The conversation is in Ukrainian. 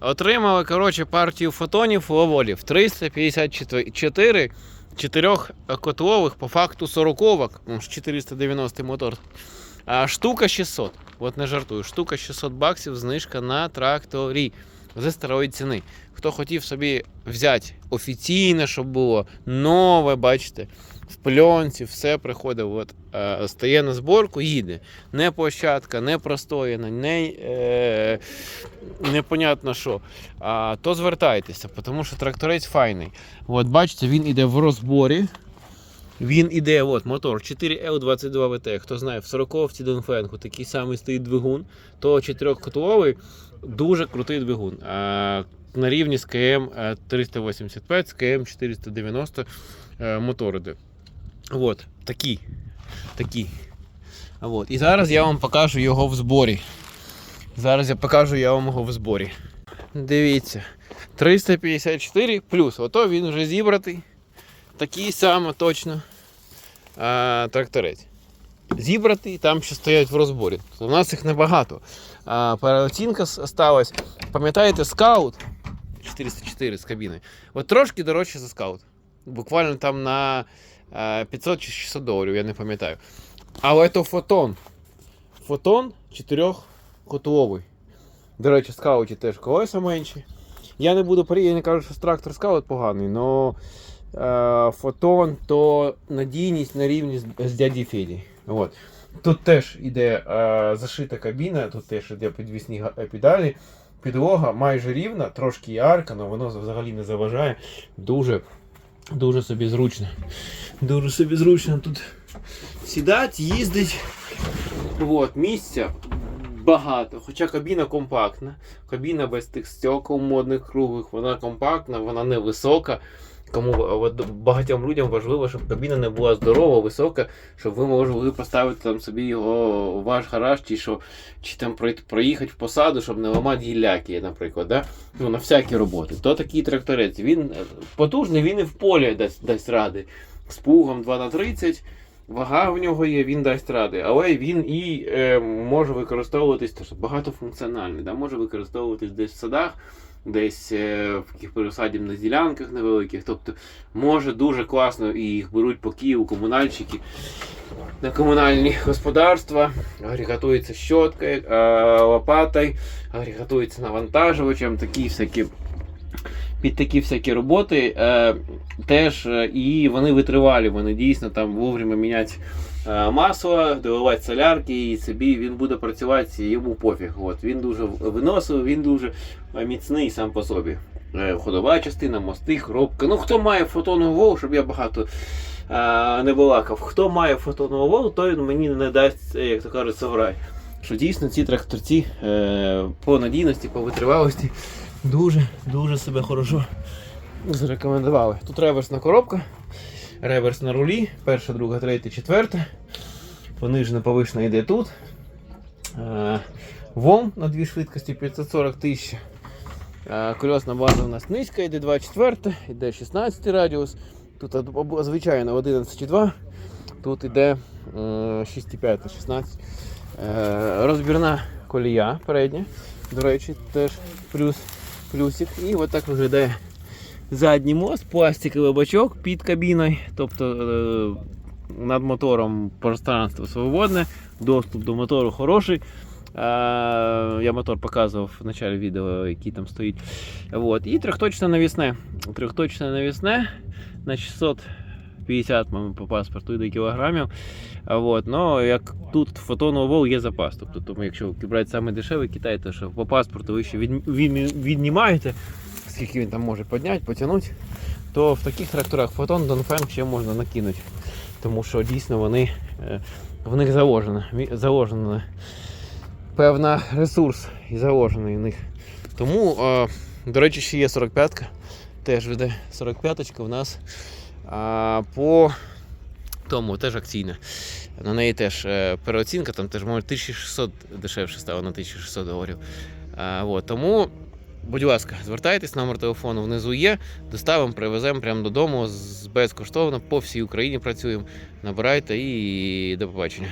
Отримали коротше, партію фотонів ловолів 354 чотирьохкотлових, по факту 40 ну, ж 490 мотор. А штука 600. От не жартую. Штука 600 баксів, знижка на тракторі зі старої ціни. Хто хотів собі взяти офіційне, щоб було нове, бачите, в пленці, все приходить, от, е, стає на зборку, їде. Не площадка, не простояна, не е, непонятно що. А, то звертайтеся, тому що тракторець файний. От, бачите, він іде в розборі. Він іде, от мотор 4L22 VT. Хто знає, в 40-ці Донфенку такий самий стоїть двигун, то 4-котловий дуже крутий двигун. А, на рівні з КМ 385, з КМ 490 е, мотор іде. От, такий. такий. От. І зараз я вам покажу його в зборі. Зараз я покажу я вам його в зборі. Дивіться. 354 плюс. Ото він вже зібратий. Такий самий точно а, тракторець. Зібратий, там ще стоять в розборі. Тобто У нас їх небагато. А, переоцінка сталася. Пам'ятаєте, скаут 404 з кабіни. От трошки дорожче за скаут. Буквально там на 500 чи 600 доларів, я не пам'ятаю. Але то фотон. Фотон 4-котловий. До речі, скауті теж колеса менші. Я не буду я не кажу, що трактор скаут поганий, але е, фотон то надійність на рівні з, з дяді Феді. От. Тут теж іде е, зашита кабіна, тут теж іде підвісні е, педалі. Підлога майже рівна, трошки є арка, але воно взагалі не заважає. Дуже, дуже собі зручно. Дуже собі зручно тут сідати, їздить. От, місця багато. Хоча кабіна компактна. Кабіна без тих стекол модних круглих, вона компактна, вона невисока. Кому багатьом людям важливо, щоб кабіна не була здорова, висока, щоб ви могли поставити там собі його ваш гараж, чи, що, чи там проїхати в посаду, щоб не ламати гілляки, наприклад. Да? Ну, на всякі роботи. То такий тракторець. Він е, потужний, він і в полі дасть, дасть ради. З пугом 2 на 30 Вага в нього є, він дасть ради, але він і е, може використовуватись теж багатофункціональний, да? може використовуватись десь в садах, десь е, в таких пересадібних ділянках невеликих. Тобто може дуже класно і їх беруть по Києву комунальщики на комунальні господарства, агрегатується щоткою, е, лопатою, агрегатується навантажувачем, такі всякі. Під такі всякі роботи е, теж е, і вони витривалі, вони дійсно там вовремя міняти е, масло, доливати солярки, і собі він буде працювати, йому пофіг. От. Він дуже виносливий, він дуже е, міцний сам по собі. Е, ходова частина, мости, коробка. Ну хто має фотонову вол, щоб я багато е, не балакав. Хто має фотонову вол, той мені не дасть, як то кажуть, соврай. Що дійсно ці тракторці е, по надійності, по витривалості дуже, дуже себе хорошо зарекомендували. Тут реверсна коробка, реверс на рулі, перша, друга, третя, четверта. Понижена повишена йде тут. Е, Вом на дві швидкості 540 тисяч. Е, Кольосна база у нас низька, йде 2,4, йде 16 радіус. Тут звичайно 11,2. Тут йде е, 6,5 на 16. Е, Розбірна колія передня. До речі, теж плюс, плюсик. І от так виглядає задній мост, пластиковий бачок під кабіною. Тобто е, над мотором пространство свободне, доступ до мотору хороший. Е, Я мотор показував в початку відео, який там стоїть. Вот. І трьохточне навісне. Трьохточне навісне на 650 мабуть, по паспорту йде кілограмів. А От. Ну, як тут фотоновий вол є запас. Тобто, тому, якщо брати саме дешевий Китай, то що по паспорту ви ще від, від, віднімаєте, скільки він там може підняти, потягнути, то в таких тракторах фотон Донфен ще можна накинути. Тому що дійсно вони, е, в них заложено, заложено певна ресурс і заложений в них. Тому, до речі, ще є 45-ка. Теж веде 45-ка у нас а, по тому теж акційна. На неї теж е, переоцінка, там теж може 1600 дешевше стало на 1600 доларів. А, от, тому, будь ласка, звертайтесь, номер телефону внизу є. Доставимо, привеземо прямо додому безкоштовно по всій Україні працюємо. Набирайте і до побачення.